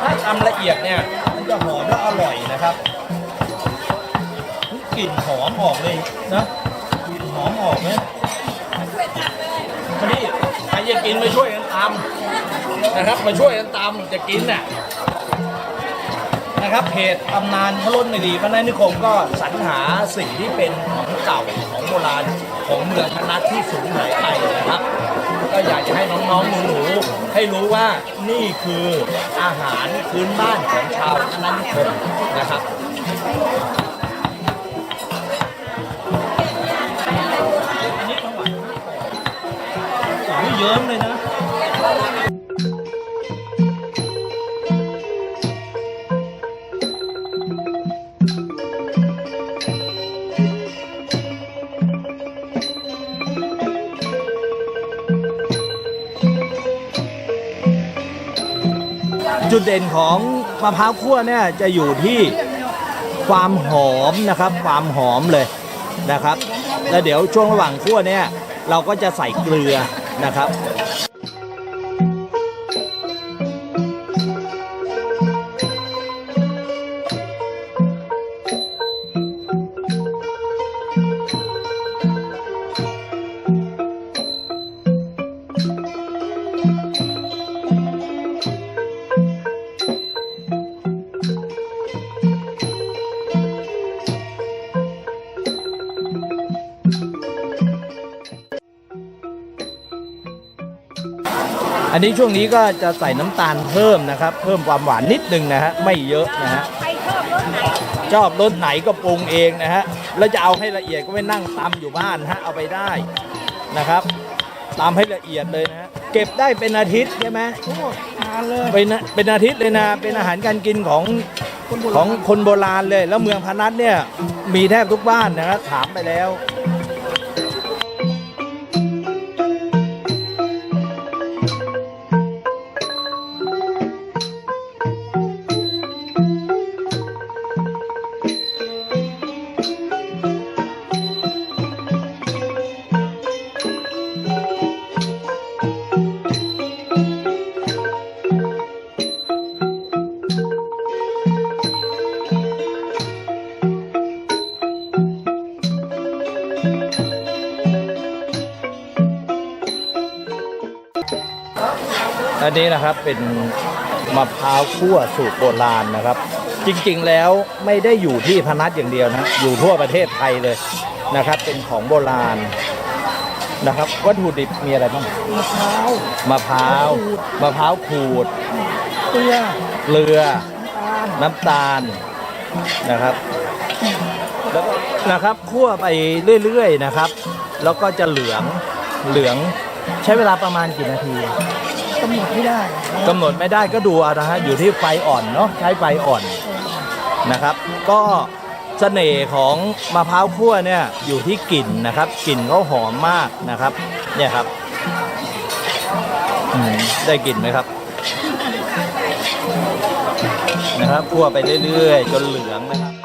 ถ้าทำละเอียดเนี่ยมันจะหอมและอร่อยนะครับกลิ่นหอมออกเลยนะกลิ่นหอมออกไหมนี่ใครอยากินมาช่วยกันตำนะครับ มาช่วยกันตำจะกินเนี่ยนะครับเพจตำนานพระล้นในดีพระนายนิคมก็สรรหาสิ่งที่เป็นของเก่าของโบราณของเมืองพนัทที่สูงหายไปนะครับ ก็อยากจะให้น้องๆหนู ให้รู้ว่านี่คืออาหารพื้นบ้านของชาวอนันคมนะครับอันนี้ประวัติโอ้ยเยิ้มเลยนะ จุดเด่นของมะพร้าวคั่วเนี่ยจะอยู่ที่ความหอมนะครับ ความหอมเลยนะครับ แล้วเดี๋ยวช่วงระหว่างคั่วเนี่ยเราก็จะใส่เกลือนะครับ อันนี้ช่วงนี้ก็จะใส่น้ำตาลเพิ่มนะครับ เพิ่มความหวานนิดนึงนะฮะไม่เยอะนะฮะใครชอบรสไหนชอบรสไหนก็ปรุงเองนะฮะแล้วจะเอาให้ละเอียดก็ไม่นั่งตำอยู่บ้านฮะเอาไปได้นะครับตำให้ละเอียดเลยนะฮะเก็บได้เป็นอาทิตย์ใช่ไหมทานเลยเป็นเป็นอาทิตย์เลยนะเป็นอาหารการกินของของคนโบราณเลย แล้วเมืองพนัสเนี่ยมีแทบทุกบ้านนะครับถามไปแล้ว อันนี้นะครับเป็นมะพร้าวคั่วสูตรโบราณนะครับ จริงๆแล้วไม่ได้อยู่ที่พนัสอย่างเดียวนะอยู่ทั่วประเทศไทยเลยนะครับ เป็นของโบราณนะครับวัตถุดิบมีอะไรบ้างมะพร้าวมะพร้าวมะพร้าวขูดเกลือเกลือน้ำตาลนะครับแล้วก็นะครับคั่วไปเรื่อยๆนะครับ แล้วก็จะเหลืองเหลือง ใช้เวลาประมาณกี่นาทีกำหนดไม่ได้กำหนดไม่ได้ก็ดูเอานะฮะอยู่ที่ไฟอ่อนเนาะใช้ไฟอ่อนนะครับ ก็เสน่ห์ของมะพร้าวคั่วเนี่ยอยู่ที่กลิ่นนะครับกลิ่นเขาหอมมากนะครับเนี่ยครับอืมได้กลิ่นไหมครับนะครับคั่วไปเรื่อยๆ จนเหลืองนะครับ